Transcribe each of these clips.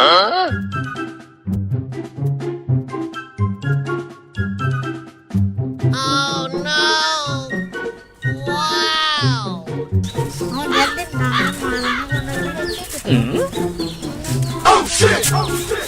Huh? Oh no! Wow! Hmm? Oh, shit! Oh, shit!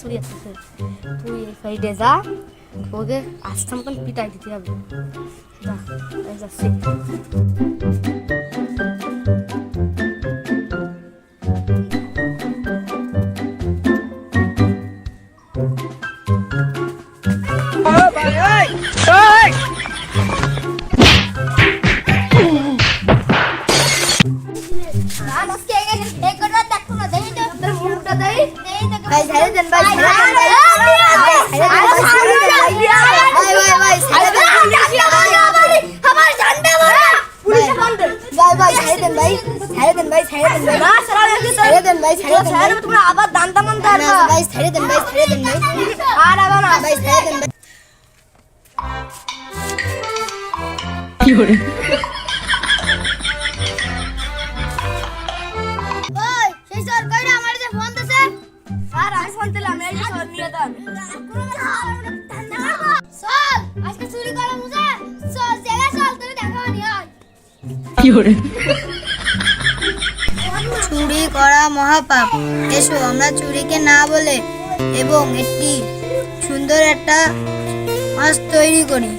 ওকে আছে আসতেছে তুই এই সাইডে যা ওকে আস্তে মতন পিটাই দিতে হবে যা যাচ্ছি ভাই ছেড়ে দেন ভাই ছেড়ে দেন ভাই আমার ঝান্ডা মারা পুলিশে বন্ধ ভাই ভাই ছেড়ে দেন ভাই ছেড়ে দেন ভাই ছেড়ে দেন ভাই ছেড়ে দেন ভাই ছেড়ে দেন ভাই তোমরা আবার দান্তা মান না ভাই ছেড়ে দেন ভাই ছেড়ে দেন ভাই আর আবার না ভাই ছেড়ে দেন ভাই ওই সেই স্যার কইরা ফোন দিলাম এই নিয়ে আজকে চুরি করা মুজে স্যার জেলা চল তুমি দেখা নি হয় চুরি করা মহাপাপ। এসো আমরা চুরিকে না বলে এবং একটি সুন্দর একটা মাছ তৈরি করি।